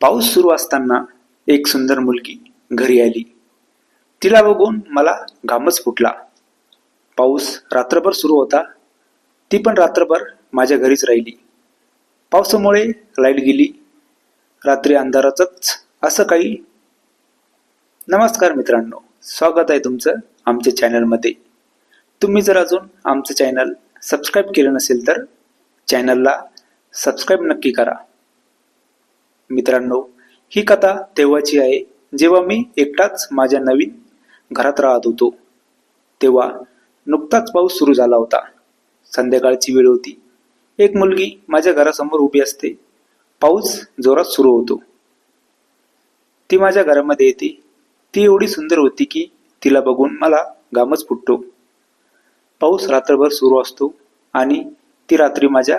पाऊस सुरू असताना एक सुंदर मुलगी घरी आली. तिला बघून मला घामच फुटला. पाऊस रात्रभर सुरू होता. ती पण रात्रभर माझ्या घरीच राहिली. पावसामुळे लाइट गेली. रात्री अंधारातच असं काही. नमस्कार मित्रांनो स्वागत आहे तुमचं आमच्या चॅनलमध्ये. तुम्ही जर अजून आमचं चॅनल सबस्क्राईब केलं नसेल तर चॅनलला सबस्क्राईब नक्की करा. मित्रांनो ही कथा तेव्हाची आहे जेव्हा मी एकटाच माझ्या नवीन घरात राहत होतो. तेव्हा नुकताच पाऊस सुरू झाला होता. संध्याकाळची वेळ होती. एक मुलगी माझ्या घरासमोर उभी असते. पाऊस जोरात सुरू होतो. ती माझ्या घरामध्ये येते. ती एवढी सुंदर होती की तिला बघून मला घामच फुटतो. पाऊस रात्रभर सुरू असतो आणि ती रात्री माझ्या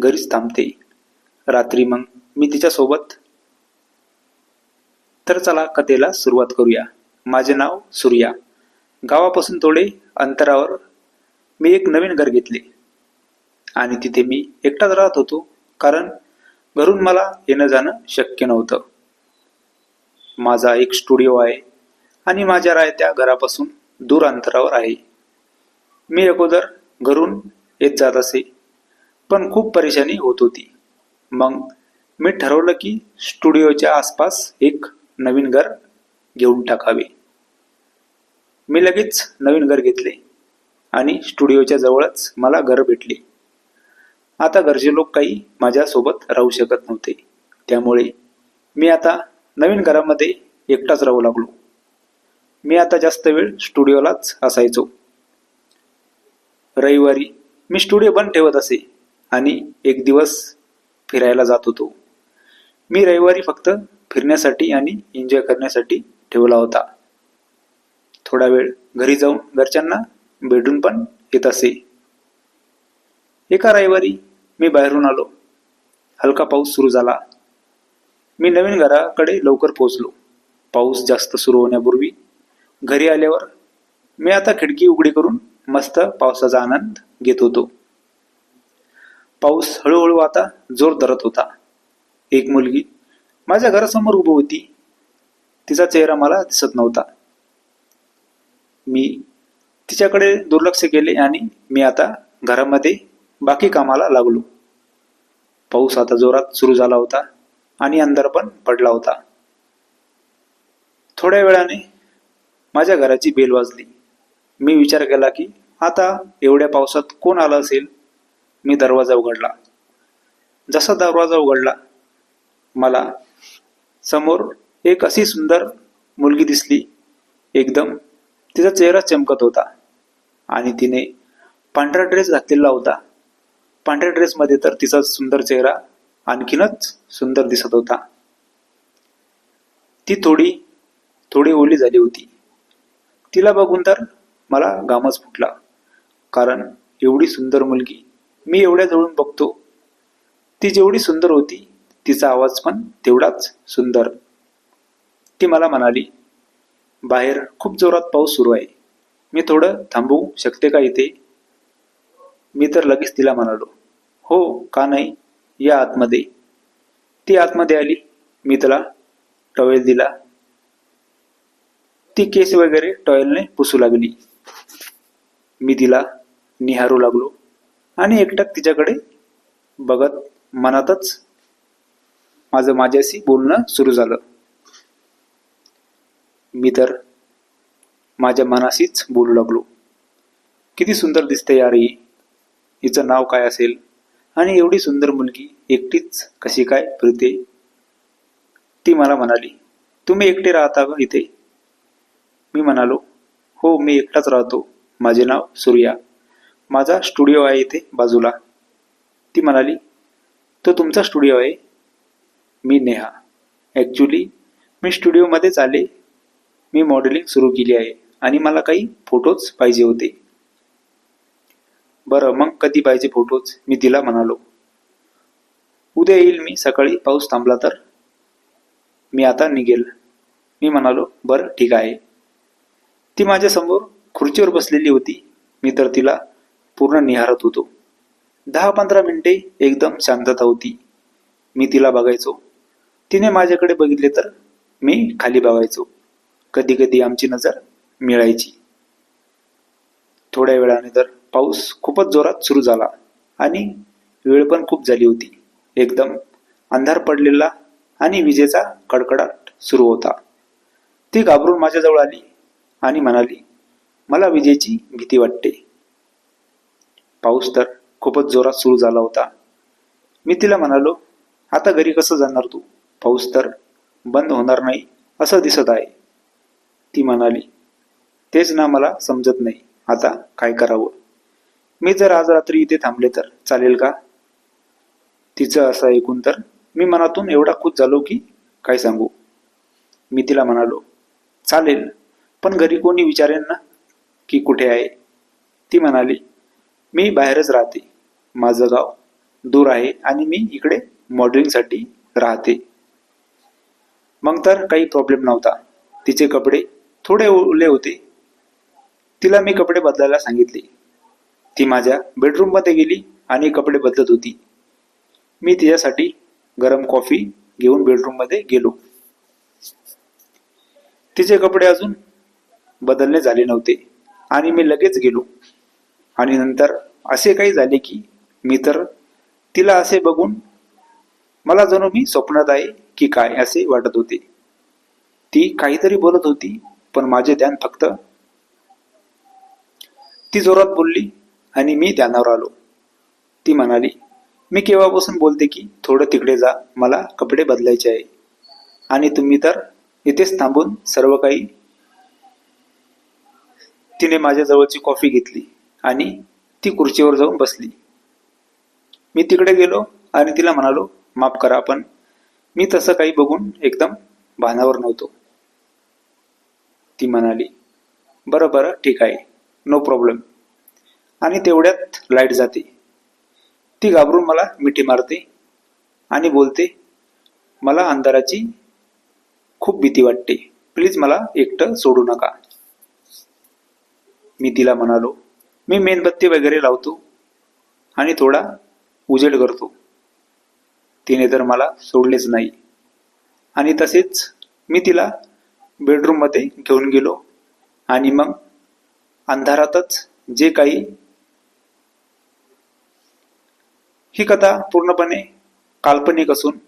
घरीच थांबते. रात्री मग मी तिच्यासोबत. तर चला कथेला सुरुवात करूया. माझे नाव सूर्या. गावापासून थोडे अंतरावर मी एक नवीन घर घेतले. आणि तिथे मी एकटाच राहत होतो कारण घरून मला येणं जाणं शक्य नव्हतं. माझा एक स्टुडिओ आहे आणि माझ्या राहत्या घरापासून दूर अंतरावर आहे. मी अगोदर घरून येत जात असे पण खूप परेशानी होत होती. मग मी ठरवलं की स्टुडिओच्या आसपास एक नवीन घर घेऊन टाकावे. मी लगेच नवीन घर घेतले आणि स्टुडिओच्या जवळच मला घर भेटले. आता घरचे लोक काही माझ्यासोबत राहू शकत नव्हते. त्यामुळे मी आता नवीन घरामध्ये एकटाच राहू लागलो. मी आता जास्त वेळ स्टुडिओलाच असायचो. रविवारी मी स्टुडिओ बंद ठेवत असे आणि एक दिवस फिरायला जात होतो. मी रविवारी फक्त फिरण्यासाठी आणि एन्जॉय करण्यासाठी ठेवला होता. थोडा वेळ घरी जाऊन घरच्यांना भेटून पण येत असे. एका रविवारी मी बाहेरून आलो. हलका पाऊस सुरू झाला. मी नवीन घराकडे लवकर पोहोचलो. पाऊस जास्त सुरू होण्यापूर्वी घरी आल्यावर मी आता खिडकी उघडी करून मस्त पावसाचा आनंद घेत होतो. पाऊस हळूहळू आता जोर धरत होता. एक मुलगी माझ्या घरासमोर उभी होती. तिचा चेहरा मला दिसत नव्हता. मी तिच्याकडे दुर्लक्ष केले आणि मी आता घरामध्ये बाकी कामाला लागलो. पाऊस आता जोरात सुरू झाला होता आणि अंधार पण पडला होता. थोड्या वेळाने माझ्या घराची बेल वाजली. मी विचार केला की आता एवढ्या पावसात कोण आलं असेल? मी दरवाजा उघडला. जसा दरवाजा उघडला मला समोर एक अशी सुंदर मुलगी दिसली. एकदम तिचा चेहरा चमकत होता आणि तिने पांढरा ड्रेस घातलेला होता. पांढऱ्या ड्रेसमध्ये तर तिचा सुंदर चेहरा आणखीनच सुंदर दिसत होता. ती थोडी थोडी ओली झाली होती. तिला बघून तर मला घामच फुटला. कारण एवढी सुंदर मुलगी मी एवढ्या जवळून बघतो. ती जेवढी सुंदर होती तिचा आवाज पण तेवढाच सुंदर. ती मला म्हणाली बाहेर खूप जोरात पाऊस सुरू आहे. मी थोडं थांबवू शकते का इथे? मी तर लगेच तिला म्हणालो हो का नाही? या आतमध्ये. ती आतमध्ये आली. मी तिला टॉवेल दिला. ती केस वगैरे टॉवेलने पुसू लागली. मी तिला निहारू लागलो आणि एकटक तिच्याकडे बघत मनातच माझं माझ्याशी बोलणं सुरू झालं. मी तर माझ्या मनाशीच बोलू लागलो. किती सुंदर दिसते यार ही हिचं नाव काय असेल? आणि एवढी सुंदर मुलगी एकटीच कशी काय फिरते? ती मला म्हणाली तुम्ही एकटे राहता का इथे? मी म्हणालो हो मी एकटाच राहतो. माझे नाव सूर्या. माझा स्टुडिओ आहे इथे बाजूला. ती म्हणाली तो तुमचा स्टुडिओ आहे? मी नेहा. ॲक्च्युली मी स्टुडिओमध्येच आले. मी मॉडेलिंग सुरू केली आहे आणि मला काही फोटोज पाहिजे होते. बरं मग कधी पाहिजे फोटोज मी तिला म्हणालो. उद्या येईल मी सकाळी पाऊस थांबला तर. मी आता निघेल. मी म्हणालो बरं ठीक आहे. ती माझ्यासमोर खुर्चीवर बसलेली होती. मी तर तिला पूर्ण निहारत होतो. दहा पंधरा मिनिटे एकदम शांतता होती. मी तिला बघायचो. तिने माझ्याकडे बघितले तर मी खाली बघायचो. कधी कधी आमची नजर मिळायची. थोड्या वेळाने तर पाऊस खूपच जोरात सुरू झाला आणि वेळ पण खूप झाली होती. एकदम अंधार पडलेला आणि विजेचा कडकडाट सुरू होता. ती घाबरून माझ्याजवळ आली आणि म्हणाली मला विजेची भीती वाटते. पाऊस तर खूपच जोरात सुरू झाला होता. मी तिला म्हणालो आता घरी कसं जाणार तू? पाऊस तर बंद होणार नाही असं दिसत आहे. ती म्हणाली तेच ना मला समजत नाही. आता काय करावं? मी जर आज रात्री इथे थांबले तर चालेल का? तिचं असं ऐकून तर मी मनातून एवढा खुश झालो की काय सांगू? मी तिला म्हणालो चालेल पण घरी कोणी विचारेन ना की कुठे आहे? ती म्हणाली मी बाहेरच राहते. माझं गाव दूर आहे आणि मी इकडे मॉडेलिंगसाठी राहते. मग तर काही प्रॉब्लेम नव्हता. तिचे कपडे थोडे ओले होते. तिला मी कपडे बदलायला सांगितले. ती माझ्या बेडरूममध्ये गेली आणि कपडे बदलत होती. मी तिच्यासाठी गरम कॉफी घेऊन बेडरूममध्ये गेलो. तिचे कपडे अजून बदलणे झाले नव्हते आणि मी लगेच गेलो. आणि नंतर असे काही झाले की मी तर तिला असे बघून मला जणू मी स्वप्नात आहे की काय असे वाटत होते. ती काहीतरी बोलत होती पण माझे ध्यान फक्त ती जोरात बोलली आणि मी ध्यानावर आलो. ती म्हणाली मी केव्हापासून बोलते की थोडं तिकडे जा मला कपडे बदलायचे आहे. आणि तुम्ही तर इथेच थांबून सर्व काही तिने माझ्या जवळची कॉफी घेतली आणि ती खुर्चीवर जाऊन बसली. मी तिकडे गेलो आणि तिला म्हणालो माफ करा पण मी तसं काही बघून एकदम भानावर नव्हतो. ती म्हणाली बरं बरं ठीक आहे नो प्रॉब्लेम आणि तेवढ्यात लाइट जाते. ती घाबरून मला मिठी मारते आणि बोलते मला अंधाराची खूप भीती वाटते. प्लीज मला एकटं सोडू नका. मी तिला म्हणालो मी मेणबत्ती वगैरे लावतो आणि थोडा उजेड करतो. तिने तर मला सोडलेच नाही. आणि तसेच मी तिला बेडरूममध्ये घेऊन गेलो. आणि मग अंधारातच जे काही ही कथा पूर्णपणे काल्पनिक असून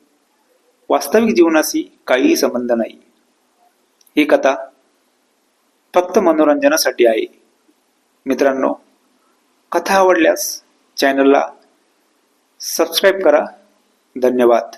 वास्तविक जीवनाशी काहीही संबंध नाही. ही कथा फक्त मनोरंजनासाठी आहे. मित्रांनो कथा आवडल्यास चॅनलला सबस्क्राईब करा. धन्यवाद.